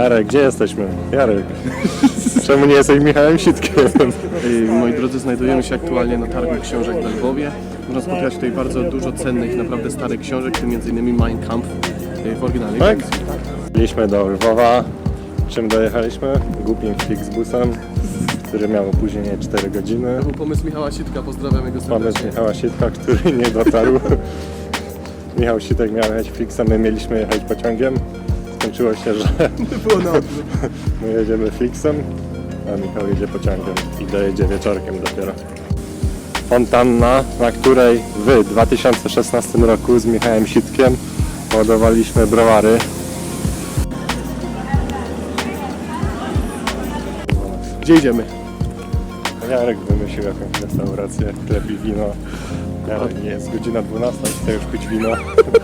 Jarek, gdzie jesteśmy? Jarek. Czemu nie jesteś Michałem Sitkiem? Moi drodzy, znajdujemy się aktualnie na targu książek w Lwowie. Można spotkać tutaj bardzo dużo cennych, naprawdę starych książek, tym m.in. Mein Kampf ej, w oryginalnej Tak? wersji. Byliśmy do Lwowa. Czym dojechaliśmy? Głupim Flixbusem, który miał opóźnienie 4 godziny. To był pomysł Michała Sitka, pozdrawiam jego Mamy serdecznie. Michała Sitka, który nie dotarł. Michał Sitek miał jechać Flixem, my mieliśmy jechać pociągiem. Skończyło się, że Było na odwrót. my jedziemy Flixem, a Michał jedzie pociągiem i dojedzie wieczorkiem dopiero. Fontanna, na której w 2016 roku z Michałem Sitkiem ładowaliśmy browary. Gdzie idziemy? Jarek wymyślił jakąś restaurację, i wino. Jarek, nie jest godzina 12, chcę już pić wino.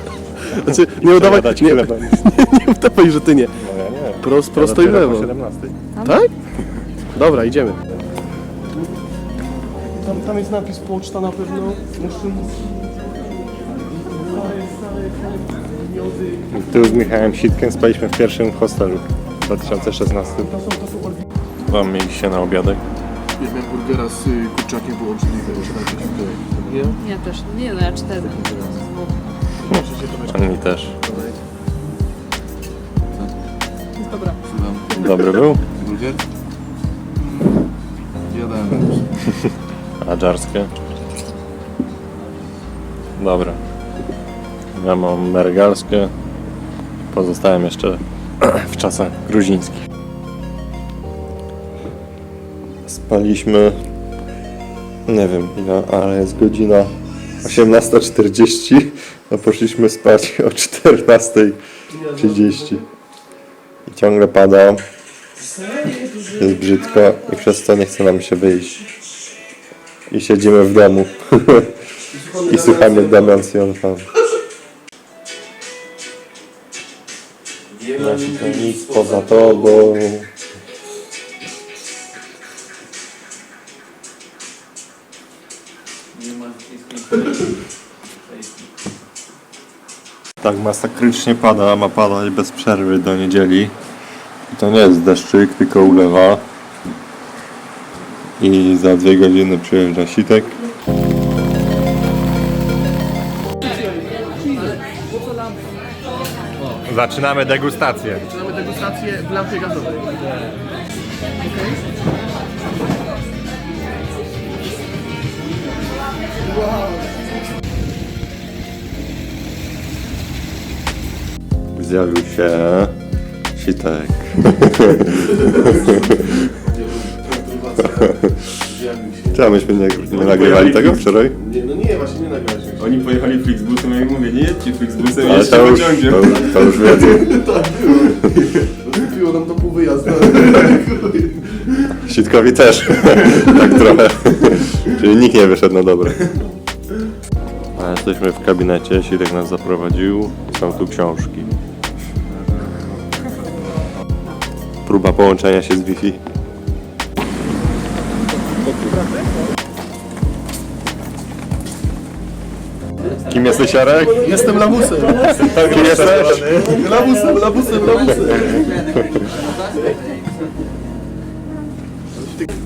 Znaczy, nie udawaj, nie, chlebem. nie udawaj, że ty nie. No ja nie. Prost, Ja prosto i w dopiero po lewo. 17. Tak? Dobra, idziemy. Tam, tam jest napis poczta na pewno. Tu z Michałem Sitkiem spaliśmy w pierwszym hostelu w 2016. Wam mieliście na obiadek? Jednego burgera z y, kurczakiem było obrzydliwe, już tak Nie? Ja też. Nie no, ja cztery. Oni też. Dobra. Dobry był? Burger? Jadałem. A dżarskie? Dobra. Ja mam mergalskie. Pozostałem jeszcze w czasach gruzińskich. Spaliśmy nie wiem ile, ale jest godzina 18.40, a poszliśmy spać o 14.30. I ciągle pada. Jest brzydko i przez to nie chce nam się wyjść. I siedzimy w domu. I słuchamy Damian Sionfan. Nie ma nic poza tobą. Tak masakrycznie pada, ma padać bez przerwy do niedzieli. I to nie jest deszczyk, tylko ulewa. I za dwie godziny przyjeżdża sitek. Zaczynamy degustację. Zaczynamy degustację w lampie gazowej. Zjawił się sitek. Czemu myśmy nie, nie nagrywali tego wczoraj? Nie, no nie, właśnie nie nagraliśmy. Oni pojechali Flixbusem, ja mówię, nie jedźcie Flixbusem, Ale jedźcie to już, pociągiem. to, to już wiedzą. Kupiło nam to pół wyjazdu. Sitkowi też. tak trochę. Czyli nikt nie wyszedł na dobre. A jesteśmy w kabinecie, Sitek nas zaprowadził. Są tu książki. Próba połączenia się z Wi-Fi. Kim jesteś Jarek? Jestem lawusem. Kim jesteś? Lawusem, lawusem, lawusem.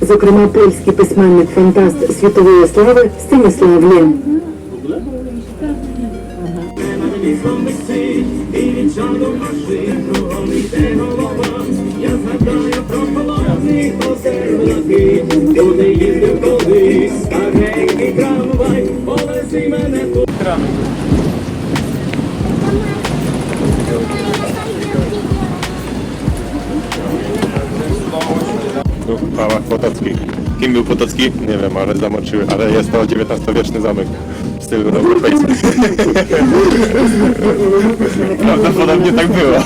Зокрема, польський письменник фантаст світової слави Станіслав Лем. Трамвай, повези мене тут. Potocki. Kim był Potocki? Nie wiem, ale zamoczyły, ale jest to XIX-wieczny zamek w stylu europejskim. Prawdopodobnie tak było.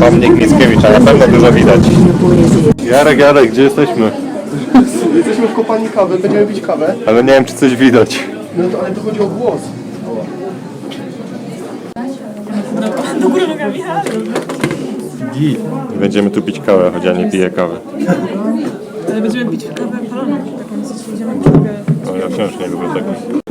Pomnik Mickiewicza, na pewno dużo widać. Jarek, Jarek, gdzie jesteśmy? Jesteśmy w kopalni kawy, będziemy pić kawę. Ale nie wiem, czy coś widać. No to, ale to chodzi o głos. Będziemy tu pić kawę, choć ja nie piję kawy. Ale będziemy pić kawę paloną, taką co się idziemy drogę. ściąga książkę do biblioteki.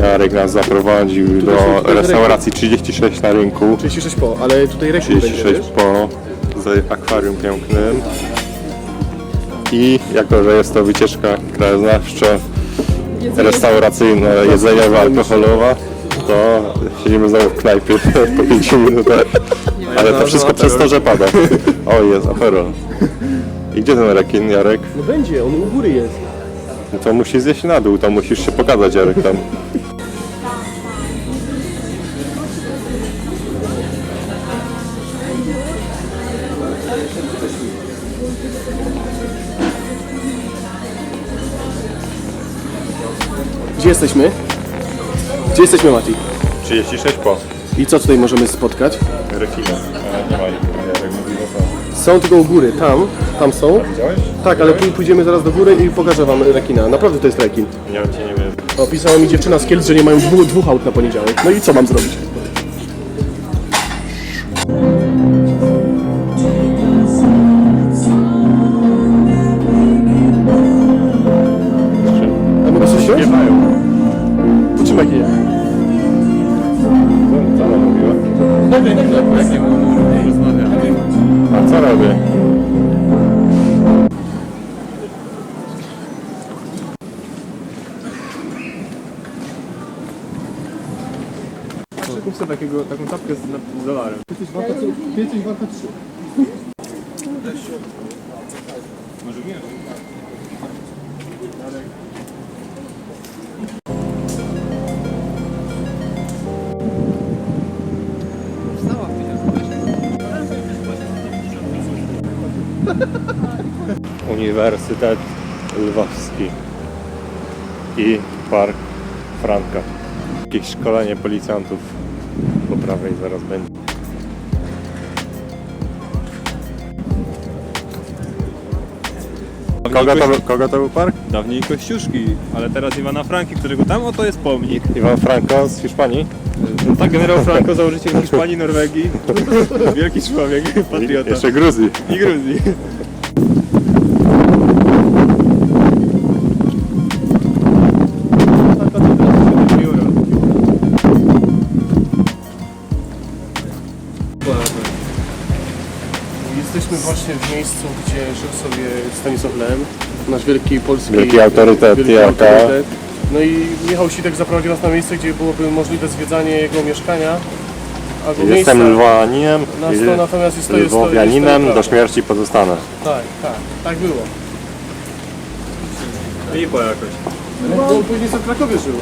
Jarek nas zaprowadził do restauracji 36 na rynku. 36 po, ale tutaj rekord będzie, 36 wiesz? po z akwarium pięknym. I jako, że jest to wycieczka krajoznawcza, restauracyjna, jedzeniowa, alkoholowa, to siedzimy znowu w knajpie po 5 minutach. Ale to wszystko przez to, że pada. O, jest aperol. I gdzie ten rekin, Jarek? No będzie, on u góry jest. No to musi zjeść na dół, to musisz się pokazać, Jarek, tam. Gdzie jesteśmy? Gdzie jesteśmy, Mati? 36 po. I co tutaj możemy spotkać? Rekina. Ale nie ma ich. Są tylko u góry, tam, tam są. Widziałeś? Tak, ale pój- pójdziemy zaraz do góry i pokażę wam rekina. Naprawdę to jest rekin. Nie wiem, cię nie wiem. O, pisała mi dziewczyna z Kielc, że nie mają dwóch, dwóch aut na poniedziałek. No i co mam zrobić? Takiego, taką czapkę z, z dolarem. Uniwersytet Lwowski i Park Franka. Jakieś szkolenie policjantów po prawej zaraz będzie. Kogo to, był- kogo to był park? Dawniej Kościuszki, ale teraz Iwana Franki, którego tam oto jest pomnik. Iwan Franco z Hiszpanii? No tak, generał Franco, założyciel Hiszpanii, Norwegii. Wielki człowiek, I patriota. jeszcze Gruzji. I Gruzji. Miejscu, gdzie żył sobie Stanisław Lem, nasz wielki polski... Wielki autorytet wielki autorytet. No i Michał Sitek zaprowadził nas na miejsce, gdzie byłoby możliwe zwiedzanie jego mieszkania. Albo miejsca. Jestem to natomiast jest to- jest to- jest to lwowianinem, do śmierci pozostanę. Tak, tak, tak było. I po jakoś. Bo on później sobie w Krakowie żył.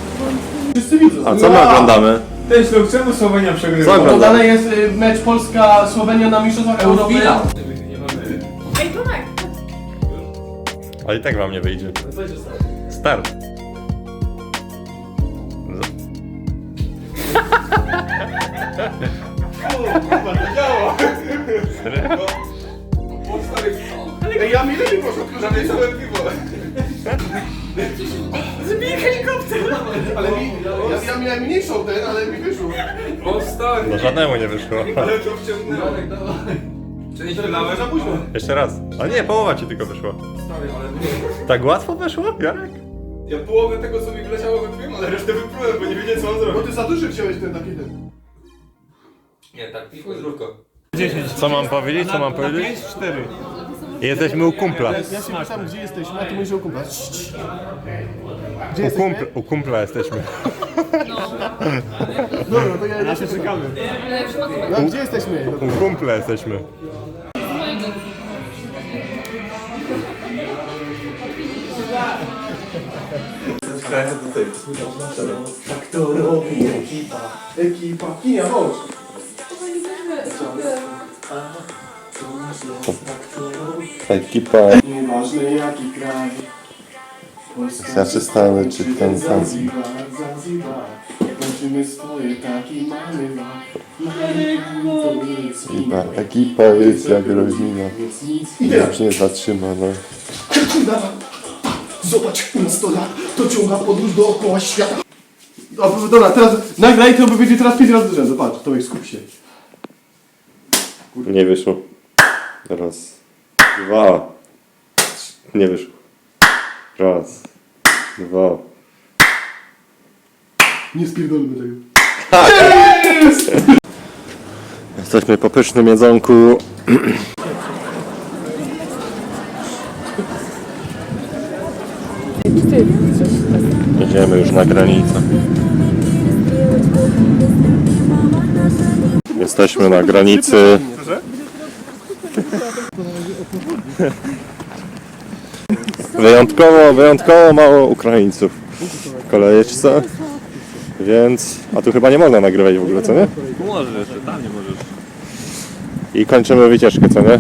Wszyscy widzą. A co my oglądamy? Ten ślub, czemu Słowenia przegrywa? Co oglądamy? Jest y, mecz Polska-Słowenia na Mistrzostwach Europy. Ale i tak wam nie wyjdzie. Start. Ej, ja mi lepiej poszło, tylko że całe piwo. Zabij helikopter! Ale mi, ja, ja miałem mniejszą ten, ale mi wyszło. No żadnemu nie wyszło. to wciągnęło. Część wylałem? Za późno. Jeszcze raz. A nie, połowa ci tylko wyszła. Tak łatwo wyszło, Jarek? Ja połowę tego, co mi wleciało, wypiłem, ale resztę wyplułem, bo nie wiedziałem, co mam Bo ty za duży wziąłeś ten taki ten. Nie, tak, piwo zdrówko. Co mam powiedzieć? Co mam powiedzieć? 4. Jesteśmy u kumpla. Ja się pytam, gdzie jesteśmy, a ty mówisz o kumpla. Cii, cii. Gdzie U, jesteśmy? kumpl, u kumpla jesteśmy. Dobra, to ja, ja się Czekamy. No, gdzie jesteśmy? U kumpla jesteśmy. Tak to robi ekipa. Ekipa. Kinia, chodź. Ekipa Nieważne jaki kraj. Polska Zaczystany czy ten Zanzibar. Zanzibar. Kończymy swoje taki mamy Ekipa, ekipa jest jak rodzina. nic, nie zatrzyma, no. Zobacz, u nas to lat, to ciąga podróż dookoła świata. O, dobra, teraz nagraj to, bo będzie teraz pięć razy z rzędu. Patrz, Tomek, skup się. Nie wyszło. Raz. Dwa. Nie wyszło. Raz. Dwa. Nie spierdolmy tego. Jesteśmy po pysznym jedzonku. Jedziemy już na granicę. Jesteśmy na granicy. Wyjątkowo, wyjątkowo mało Ukraińców w kolejeczce. Więc. A tu chyba nie można nagrywać w ogóle, co nie? Możesz tam nie możesz. I kończymy wycieczkę, co nie?